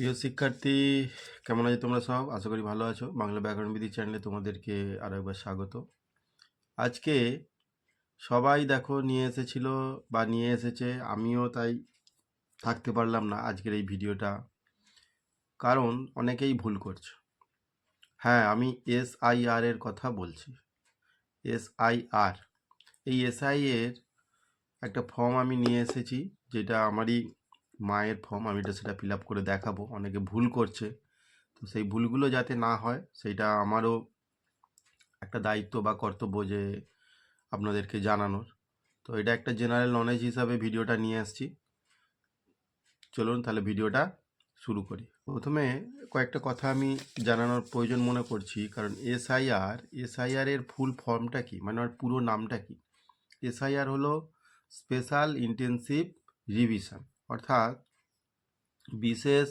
প্রিয় শিক্ষার্থী, কেমন আছো তোমরা সব? আশা করি ভালো আছো। বাংলা ব্যাকরণবিধি চ্যানেলে তোমাদেরকে আরও একবার স্বাগত। আজকে সবাই দেখো নিয়ে এসেছিল বা নিয়ে এসেছে, আমিও তাই থাকতে পারলাম না আজকের এই ভিডিওটা। কারণ অনেকেই ভুল করছে। হ্যাঁ আমি এস আই এর কথা বলছি। এস আই আর এই এসআই এর একটা ফর্ম আমি নিয়ে এসেছি, যেটা আমারই মায়ের ফর্ম আমি এটা সেটা ফিল আপ করে দেখাবো। অনেকে ভুল করছে। তো সেই ভুলগুলো যাতে না হয়, সেইটা আমারও একটা দায়িত্ব বা কর্তব্য যে আপনাদেরকে জানানোর। তো এটা একটা জেনারেল নলেজ হিসাবে ভিডিওটা নিয়ে আসছি। চলুন তাহলে ভিডিওটা শুরু করি। প্রথমে কয়েকটা কথা আমি জানানোর প্রয়োজন মনে করছি। কারণ এসআইআর এসআইআর এর ফুল ফর্মটা কি? মানে ওর পুরো নামটা কি? এসআইআর হলো স্পেশাল ইন্টেনসিভ রিভিশন অর্থাৎ বিশেষ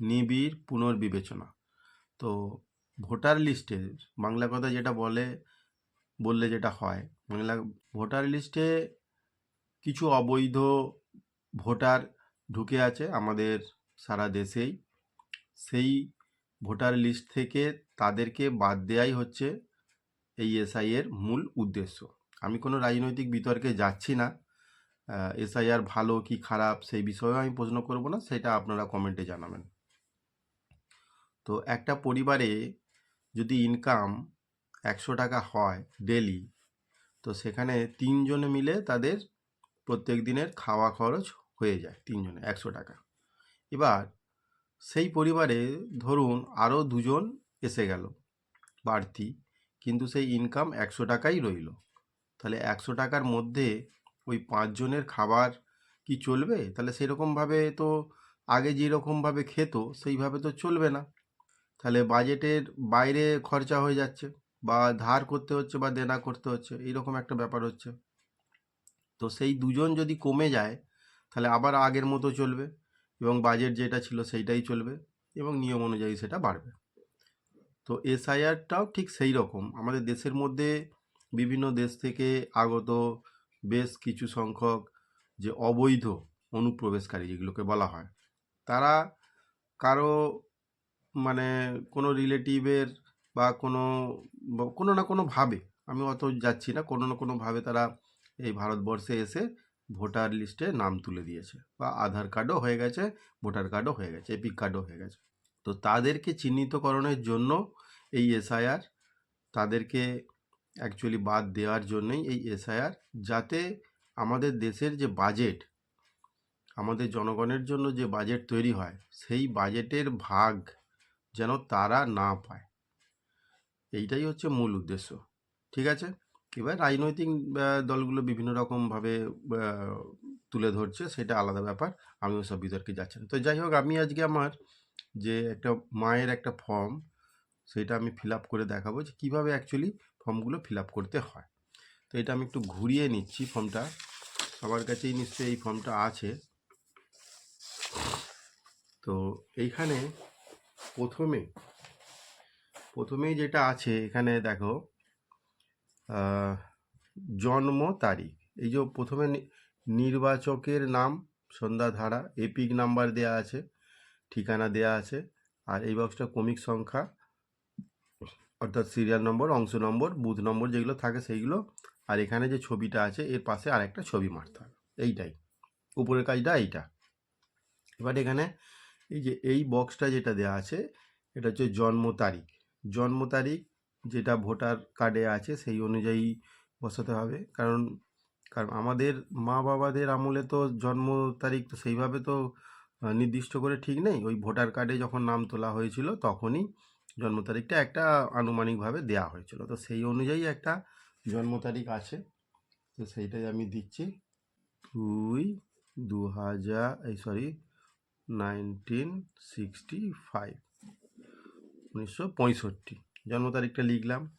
নিবিড় পুনর্বিবেচনা। তো ভোটার লিস্টে বাংলা কথা যেটা বলে, বললে যেটা হয়, বাংলা ভোটার লিস্টে কিছু অবৈধ ভোটার ঢুকে আছে আমাদের সারা দেশেই। সেই ভোটার লিস্ট থেকে তাদেরকে বাদ দেওয়াই হচ্ছে এই এসআই এর মূল উদ্দেশ্য। আমি কোনো রাজনৈতিক বিতর্কে যাচ্ছি না। এসআইআর ভালো কি খারাপ সেই বিষয়েও আমি প্রশ্ন করব না, সেটা আপনারা কমেন্টে জানাবেন। তো একটা পরিবারে যদি ইনকাম একশো টাকা হয় ডেলি তো সেখানে তিনজনে মিলে তাদের প্রত্যেক দিনের খাওয়া খরচ হয়ে যায় তিনজনে, একশো টাকা। এবার সেই পরিবারে ধরুন আরও দুজন এসে গেল বাড়তি, কিন্তু সেই ইনকাম একশো টাকাই রইল। তাহলে একশো টাকার মধ্যে ওই পাঁচজনের খাবার কি চলবে? তাহলে সেরকমভাবে তো আগে যেরকমভাবে খেত, সেইভাবে তো চলবে না। তাহলে বাজেটের বাইরে খরচা হয়ে যাচ্ছে বা ধার করতে হচ্ছে বা দেনা করতে হচ্ছে, এইরকম একটা ব্যাপার হচ্ছে। তো সেই দুজন যদি কমে যায়, তাহলে আবার আগের মতো চলবে এবং বাজেট যেটা ছিল সেইটাই চলবে এবং নিয়ম অনুযায়ী সেটা বাড়বে। তো এসআইআরটাও ঠিক সেই রকম আমাদের দেশের মধ্যে বিভিন্ন দেশ থেকে আগত বেশ কিছু সংখ্যক যে অবৈধ অনুপ্রবেশকারী যেগুলোকে বলা হয়, তারা কারও মানে কোনো রিলেটিভের বা কোনো কোনো না কোনোভাবে আমি অত যাচ্ছি না, কোনো না কোনোভাবে তারা এই ভারতবর্ষে এসে ভোটার লিস্টে নাম তুলে দিয়েছে বা আধার কার্ডও হয়ে গেছে, ভোটার কার্ডও হয়ে গেছে, এপিক কার্ডও হয়ে গেছে। তো তাদেরকে চিহ্নিতকরণের জন্য এই এসআইআর তাদেরকে অ্যাকচুয়ালি বাদ দেওয়ার জন্যই এই এসআইআর যাতে আমাদের দেশের যে বাজেট আমাদের জনগণের জন্য যে বাজেট তৈরি হয়, সেই বাজেটের ভাগ যেন তারা না পায়। এইটাই হচ্ছে মূল উদ্দেশ্য। ঠিক আছে? এবার রাজনৈতিক দলগুলো বিভিন্ন রকমভাবে তুলে ধরছে, সেটা আলাদা ব্যাপার। আমি ওসব বিতর্কে যাচ্ছি না তো যাই হোক, আমি আজকে আমার যে একটা মায়ের একটা ফর্ম সেটা আমি ফিল আপ করে দেখাবো যে কীভাবে অ্যাকচুয়ালি ফর্মগুলো ফিল আপ করতে হয়। তো এটা আমি একটু ঘুরিয়ে নিচ্ছি ফর্মটা। সবার কাছেই নিশ্চয়ই এই ফর্মটা আছে। তো এইখানে প্রথমে, প্রথমেই যেটা আছে এখানে দেখো জন্ম তারিখ। এই যে প্রথমে নির্বাচকের নাম, সন্ধ্যা ধারা, এপিক নাম্বার দেয়া আছে, ঠিকানা দেয়া আছে, আর এই বক্সটা ক্রমিক সংখ্যা। অর্থাৎ সিরিয়াল নম্বর অংশ নম্বর বুথ নম্বর যেগুলো থাকে সেইগুলো। আর এখানে যে ছবিটা আছে, এর পাশে আরেকটা ছবি মারতে হবে। এইটাই। উপরের কাজটা এইটা। এবার এখানে এই যে এই বক্সটা যেটা দেওয়া আছে, এটা হচ্ছে জন্ম তারিখ। জন্ম তারিখ যেটা ভোটার কার্ডে আছে, সেই অনুযায়ী বসাতে হবে। কারণ কারণ আমাদের মা বাবাদের আমলে তো জন্ম তারিখ তো সেইভাবে তো নির্দিষ্ট করে ঠিক নেই। ওই ভোটার কার্ডে যখন নাম তোলা হয়েছিল, তখনই জন্ম তারিখটা একটা আনুমানিকভাবে দেয়া হয়েছিল। তো সেই অনুযায়ী একটা জন্ম তারিখ আছে। তো সেইটাই আমি দিচ্ছি। দুই দু হাজার এই সরি নাইনটিন সিক্সটি ফাইভ উনিশশো পঁয়ষট্টি। জন্ম তারিখটা লিখলাম।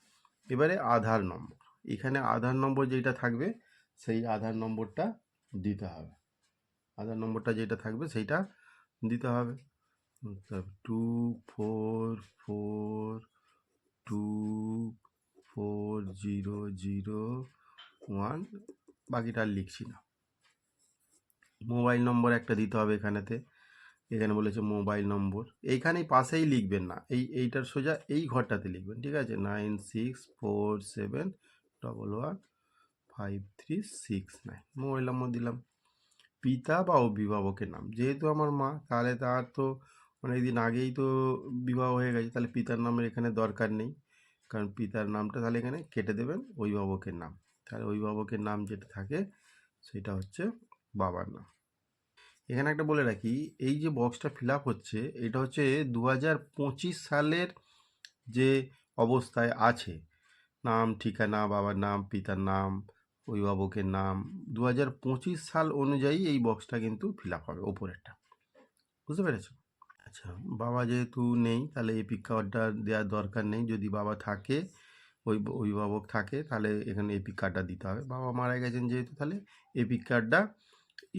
এবারে আধার নম্বর। এখানে আধার নম্বর যেটা থাকবে, সেই আধার নম্বরটা দিতে হবে। আধার নম্বরটা যেটা থাকবে, সেইটা দিতে হবে। Two four four two four zero zero one বাকিটা আর লিখছি না। মোবাইল নম্বর একটা দিতে হবে এখানেতে। এখানে বলেছে মোবাইল নম্বর। এইখানেই পাশেই লিখবেন না। এই, এইটার সোজা এই ঘরটাতে লিখবেন, ঠিক আছে? Nine six four seven double one five three six nine. Mobile number দিলাম। পিতা বা অভিভাবকের নাম। যেহেতু আমার মা, তাহলে তার তো অনেক দিন আগেই তো বিবাহ হয়ে গেছে, তাহলে পিতার নামের এখানে দরকার নেই। কারণ পিতার নামটা তাহলে এখানে কেটে দেবেন, অভিভাবকের নাম। তাহলে অভিভাবকের নাম যেটা থাকে, সেটা হচ্ছে বাবার নাম। এখানে একটা বলে রাখি, এই যে বক্সটা ফিল হচ্ছে, এটা হচ্ছে দু হাজার পঁচিশ সালের যে অবস্থায় আছে। নাম, ঠিকানা, বাবার নাম, পিতার নাম, অভিভাবকের নাম দু হাজার পঁচিশ সাল অনুযায়ী এই বক্সটা কিন্তু ফিল হবে, ওপরেরটা। বুঝতে পেরেছ? আচ্ছা বাবা যেহেতু নেই, তাহলে এই এপিক কার্ডটা দেওয়ার দরকার নেই। যদি বাবা থাকে, ওই অভিভাবক থাকে, তাহলে এখানে এপিক কার্ডটা দিতে হবে। বাবা মারা গেছেন যেহেতু, তাহলে এপিক কার্ডটা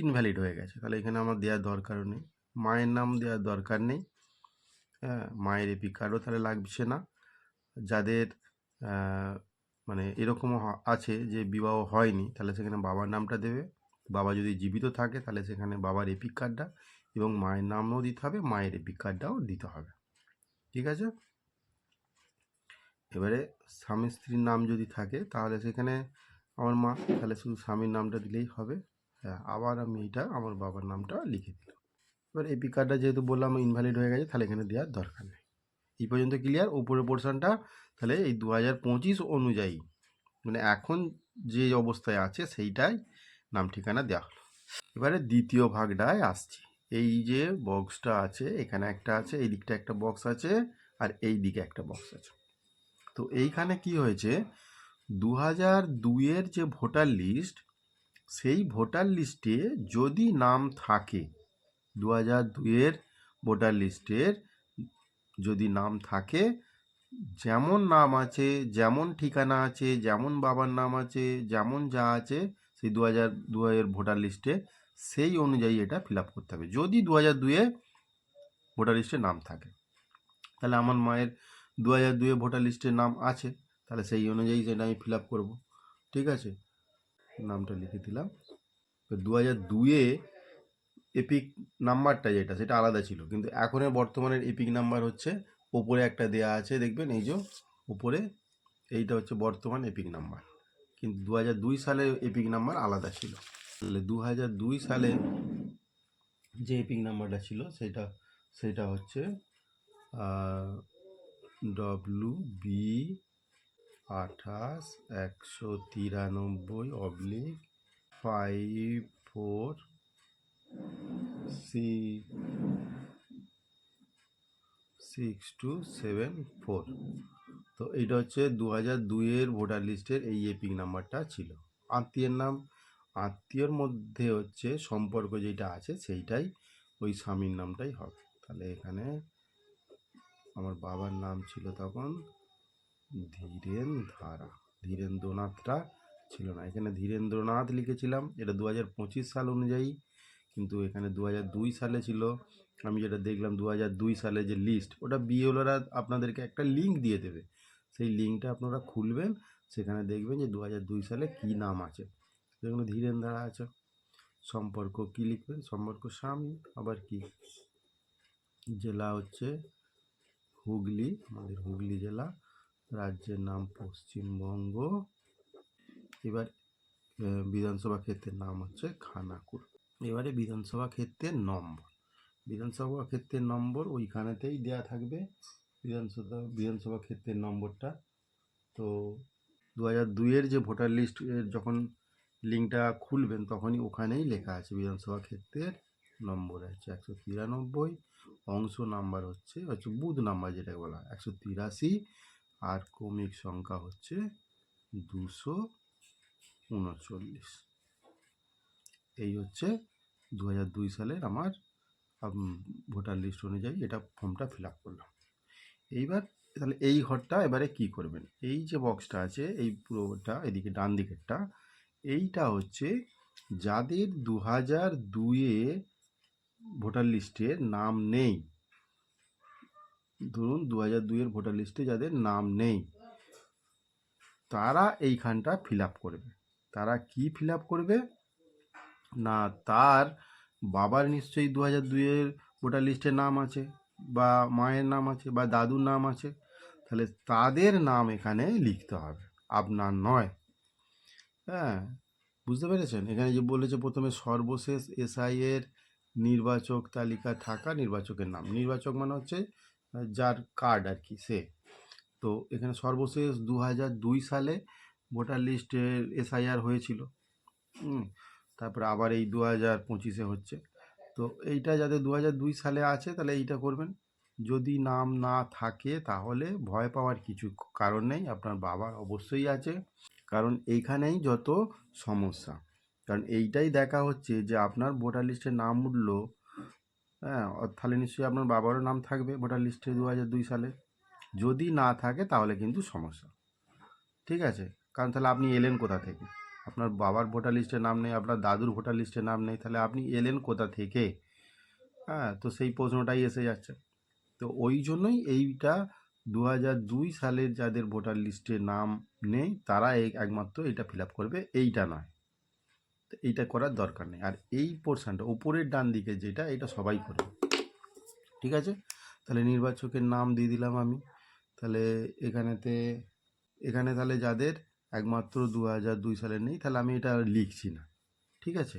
ইনভ্যালিড হয়ে গেছে। তাহলে এখানে আমার দেওয়ার দরকারও নেই। মায়ের নাম দেওয়ার দরকার নেই। হ্যাঁ মায়ের এপিক কার্ডও তাহলে লাগছে না। যাদের মানে এরকমও আছে যে বিবাহ হয়নি, তাহলে সেখানে বাবার নামটা দেবে। বাবা যদি জীবিত থাকে, তাহলে সেখানে বাবার এপিক কার্ডটা এবং মায়ের নামও দিতে হবে, মায়ের এপিক কার্ডটাও দিতে হবে। ঠিক আছে? এবারে স্বামী স্ত্রীর নাম যদি থাকে, তাহলে সেখানে আমার মা, তাহলে শুধু স্বামীর নামটা দিলেই হবে। হ্যাঁ আবার আমি এটা আমার বাবার নামটা লিখে দিলাম। এবার এপিক কার্ডটা যেহেতু বললাম ইনভ্যালিড হয়ে গেছে, তাহলে এখানে দেওয়ার দরকার নেই। এই পর্যন্ত ক্লিয়ার উপরের পোর্শনটা তাহলে এই দু হাজার পঁচিশ অনুযায়ী মানে এখন যে অবস্থায় আছে, সেইটাই নাম ঠিকানা দেওয়া হলো। এবারে দ্বিতীয় ভাগটায় আসছি। এই যে বক্সটা আছে, এখানে একটা আছে, এই দিকটা একটা বক্স আছে, আর এই দিকে একটা বক্স আছে। তো এইখানে কি হয়েছে দু হাজার দুইয়ের যে ভোটার লিস্ট সেই ভোটার লিস্টে যদি নাম থাকে দু হাজার দুইয়ের ভোটার লিস্টের যদি নাম থাকে, যেমন নাম আছে, যেমন ঠিকানা আছে, যেমন বাবার নাম আছে, যেমন যা আছে, সেই দু হাজার দুয়ের ভোটার লিস্টে সেই অনুযায়ী এটা ফিল আপ করতে হবে। যদি দু হাজার দুয়ে ভোটার লিস্টে নাম থাকে, তাহলে আমার মায়ের দু হাজার দুয়ে ভোটার লিস্টে নাম আছে, তাহলে সেই অনুযায়ী সেটা আমি ফিল আপ করব। ঠিক আছে? নামটা লিখে দিলাম। দু হাজার দুয়ে এপিক নাম্বারটা যেটা, সেটা আলাদা ছিল, কিন্তু এখনের বর্তমানের এপিক নাম্বার হচ্ছে, ওপরে একটা দেয়া আছে, দেখবেন এই যে উপরে এইটা হচ্ছে বর্তমান এপিক নাম্বার। কিন্তু দু হাজার দুই সালে এপিক নাম্বার আলাদা ছিল। তাহলে দু হাজার দুই সালে যে এপিক নাম্বারটা ছিল, সেটা সেটা হচ্ছে ডব্লু বি আঠাশ একশো তিরানব্বই oblique five four C six two seven four তো এইটা হচ্ছে দু হাজার দুইয়ের ভোটার লিস্টের এই এপিক নাম্বারটা ছিল। আত্মীয়ের নাম, আত্মীয়র মধ্যে হচ্ছে সম্পর্ক যেটা আছে সেইটাই ওই স্বামীর নামটাই হবে। তাহলে এখানে আমার বাবার নাম ছিল তখন ধীরেন ধারা ধীরেন্দ্রনাথটা ছিল না। এখানে ধীরেন্দ্রনাথ লিখেছিলাম, এটা দু হাজার পঁচিশ সাল অনুযায়ী, কিন্তু এখানে দু হাজার দুই সালে ছিল। আমি যেটা দেখলাম দু হাজার দুই সালে যে লিস্ট, ওটা বিএলওরা আপনাদেরকে একটা লিঙ্ক দিয়ে দেবে। সেই লিঙ্কটা আপনারা খুলবেন, সেখানে দেখবেন যে দু হাজার দুই সালে কী নাম আছে। যেগুলো ধীরেন ধারা আছে। সম্পর্ক কী লিখবেন? সম্পর্ক স্বামী, আবার কি? জেলা হচ্ছে হুগলি, আমাদের হুগলি জেলা। রাজ্যের নাম পশ্চিমবঙ্গ। এবার বিধানসভা ক্ষেত্রের নাম হচ্ছে খানাকুল এবারে বিধানসভা ক্ষেত্রের নম্বর। বিধানসভা ক্ষেত্রের নম্বর ওইখানেতেই দেয়া থাকবে। বিধানসভা বিধানসভা ক্ষেত্রের নম্বরটা। তো দু হাজার দুইয়ের যে ভোটার লিস্ট যখন লিঙ্কটা খুলবেন, তখনই ওখানেই লেখা আছে বিধানসভা ক্ষেত্রের নম্বর আছে একশো তিরানব্বই। অংশ নাম্বার হচ্ছে হচ্ছে বুথ নাম্বার যেটাকে বলা হয়, একশো তিরাশি। আর ক্রমিক সংখ্যা হচ্ছে দুশো উনচল্লিশ। এই হচ্ছে দু হাজার দুই সালের আমার ভোটার লিস্ট অনুযায়ী এটা ফর্মটা ফিল আপ করলাম। এইবার তাহলে এই ঘরটা এবারে কি করবেন? এই যে বক্সটা আছে, এই পুরোটা এদিকে ডান দিকেরটা, এইটা হচ্ছে যাদের দু হাজার দুইয়ে ভোটার লিস্টে নাম নেই। ধরুন দু হাজার দুইয়ের ভোটার লিস্টে যাদের নাম নেই, তারা এইখানটা ফিল আপ করবে। তারা কি ফিল আপ করবে? না, তার বাবার নিশ্চয়ই দু হাজার দুইয়ের ভোটার লিস্টে নাম আছে। বা মায়ের নাম আছে বা দাদুর নাম আছে, তাহলে তাদের নাম এখানে লিখতে হবে। আপনার নয়। হ্যাঁ বুঝতে পেরেছেন? এখানে যে বলেছে প্রথমে সর্বশেষ এসআই এর নির্বাচক তালিকা থাকা নির্বাচকের নাম। নির্বাচক মানে হচ্ছে যার কার্ড আর কি, সে। তো এখানে সর্বশেষ দু দুই সালে ভোটার লিস্টের এসআইআর হয়েছিল। তারপরে আবার এই দু হাজার পঁচিশে হচ্ছে। তো এইটা যাতে দু দুই সালে আছে তাহলে এইটা করবেন। যদি নাম না থাকে তাহলে ভয় পাওয়ার কিছু কারণ নেই, আপনার বাবার অবশ্যই আছে। কারণ এইখানেই যত সমস্যা। কারণ এইটাই দেখা হচ্ছে যে আপনার ভোটার লিস্টে নাম উঠল হ্যাঁ তাহলে নিশ্চয়ই আপনার বাবারও নাম থাকবে ভোটার লিস্টে দু দুই সালে। যদি না থাকে তাহলে কিন্তু সমস্যা। ঠিক আছে? কারণ তাহলে আপনি এলেন কোথা থেকে? আপনার বাবার ভোটার লিস্টে নাম নেই, আপনার দাদুর ভোটার লিস্টে নাম নেই, তাহলে আপনি এলেন কোথা থেকে? হ্যাঁ তো সেই প্রশ্নটাই এসে যাচ্ছে। তো ওই জন্যই এইটা দু দুই সালের যাদের ভোটার লিস্টে নাম নেই, তারা একমাত্র এটা ফিল আপ করবে, এইটা নয়। তো এইটা করার দরকার নেই। আর এই পোর্শনটা উপরের ডান দিকে যেটা, এটা সবাই করবে। ঠিক আছে? তাহলে নির্বাচকের নাম দিয়ে দিলাম আমি। তাহলে এখানেতে, এখানে তাহলে যাদের একমাত্র দু হাজার দুই সালে নেই, তাহলে আমি এটা আর লিখছি না। ঠিক আছে?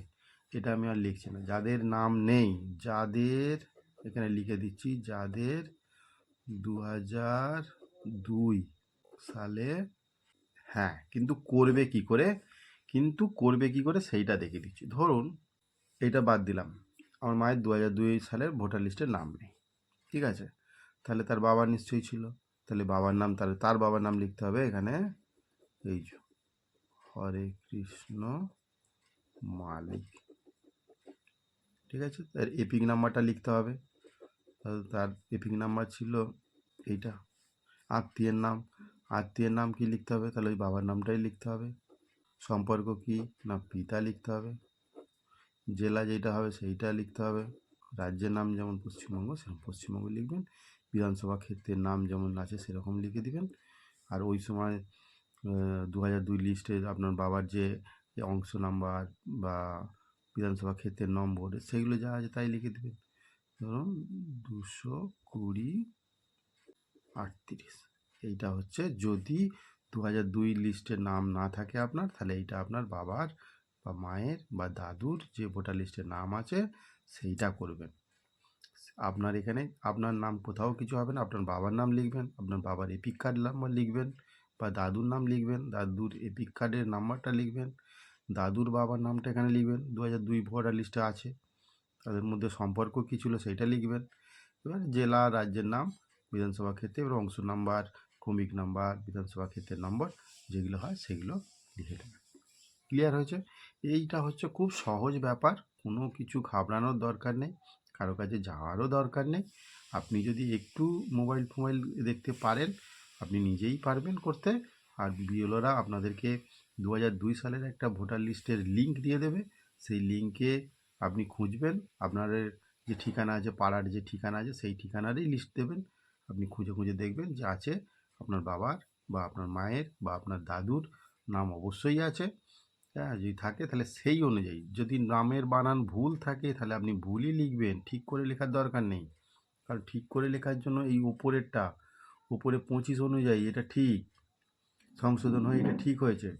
এটা আমি আর লিখছি না। যাদের নাম নেই, যাদের, এখানে লিখে দিচ্ছি, যাদের দু হাজার দুই সালে হ্যাঁ কিন্তু করবে কি করে? কিন্তু করবে কি করে সেইটা দেখে দিচ্ছি। ধরুন, এইটা বাদ দিলাম। আমার মায়ের দু হাজার দুই সালের ভোটার লিস্টের নাম নেই। ঠিক আছে? তাহলে তার বাবা নিশ্চয়ই ছিল। তাহলে বাবার নাম তার তার বাবার নাম লিখতে হবে এখানে এই যে, হরে কৃষ্ণ মালিক। ঠিক আছে? তার এপিক নাম্বারটা লিখতে হবে। তার এপিক নাম্বার ছিল এইটা। আত্মীয়ের নাম। আত্মীয়ের নাম কি লিখতে হবে? তাহলে ওই বাবার নামটাই লিখতে হবে। সম্পর্ক কি? না, পিতা লিখতে হবে। জেলা যেটা হবে সেইটা লিখতে হবে। রাজ্যের নাম যেমন পশ্চিমবঙ্গ, সেরকম পশ্চিমবঙ্গ লিখবেন। বিধানসভা ক্ষেত্রের নাম যেমন আছে, সেরকম লিখে দিবেন। আর ওই সময় দু হাজার দুই লিস্টে আপনার বাবার যে অংশ নাম্বার বা বিধানসভা ক্ষেত্রের নম্বর, সেগুলো যা আছে তাই লিখে দেবেন। ধরুন দুশো কুড়ি আটত্রিশ। এইটা হচ্ছে যদি দু হাজার দুই লিস্টের নাম না থাকে আপনার, তাহলে এইটা আপনার বাবার বা মায়ের বা দাদুর যে ভোটার লিস্টের নাম আছে, সেইটা করবেন। আপনার এখানে, আপনার নাম কোথাও কিছু হবে না, আপনার বাবার নাম লিখবেন, আপনার বাবার এপিক কার্ড নাম্বার লিখবেন। বা দাদুর নাম লিখবেন, দাদুর এপিক কার্ডের নাম্বারটা লিখবেন, দাদুর বাবার নামটা এখানে লিখবেন দু হাজার দুই ভোটার লিস্টে আছে, তাদের মধ্যে সম্পর্ক কী ছিল সেইটা লিখবেন। এবার জেলা, রাজ্যের নাম, বিধানসভা ক্ষেত্রে এবার অংশ নাম্বার ক্রমিক নাম্বার বিধানসভা ক্ষেত্রের নম্বর যেগুলো হয় সেগুলো লিখে দেবেন। ক্লিয়ার হয়েছে? এইটা হচ্ছে খুব সহজ ব্যাপার, কোনো কিছু ঘাবড়ানোর দরকার নেই, কারও কাছে যাওয়ারও দরকার নেই। আপনি যদি একটু মোবাইল ফোবাইল দেখতে পারেন আপনি নিজেই পারবেন করতে। আর বিএলওরা আপনাদেরকে দু দুই সালের একটা ভোটার লিস্টের লিঙ্ক দিয়ে দেবে। সেই লিঙ্কে আপনি খুঁজবেন আপনার যে ঠিকানা আছে, পাড়ার যে ঠিকানা আছে, সেই ঠিকানারই লিস্ট দেবেন। আপনি খুঁজে খুঁজে দেখবেন যে আছে আপনার বাবার বা আপনার মায়ের বা আপনার দাদুর নাম অবশ্যই আছে। হ্যাঁ যদি থাকে তাহলে সেই অনুযায়ী। যদি নামের বানান ভুল থাকে তাহলে আপনি ভুলই লিখবেন। ঠিক করে লেখার দরকার নেই। কারণ ঠিক করে লেখার জন্য এই উপরেরটা উপরে পঁচিশ অনুযায়ী, এটা ঠিক। সংশোধন হয়ে এটা ঠিক হয়েছে।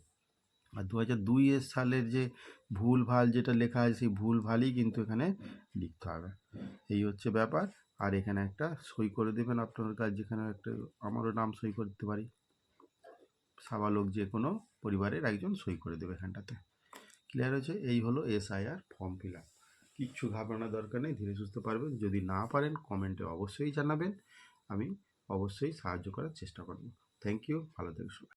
আর দু হাজার দুই সালের যে ভুল ভালো যেটা লেখা আছে, সেই ভুল ভালই কিন্তু এখানে লিখতে হবে। এই হচ্ছে ব্যাপার। আর এখানে একটা সই করে দেবেন আপনার কাছে, যেখানে একটা আমারও নাম সই করতে পারি। সাবালক যে কোনো পরিবারের একজন সই করে দেবে এখানটাতে। ক্লিয়ার হয়েছে? এই হলো এসআইআর ফর্ম ফিল আপ কিচ্ছু ঘাবড়ানোর দরকার নেই, ধীরে সুস্থ পারবেন। যদি না পারেন কমেন্টে অবশ্যই জানাবেন। আমি অবশ্যই সাহায্য করার চেষ্টা করব। থ্যাংক ইউ ভালো সবাই।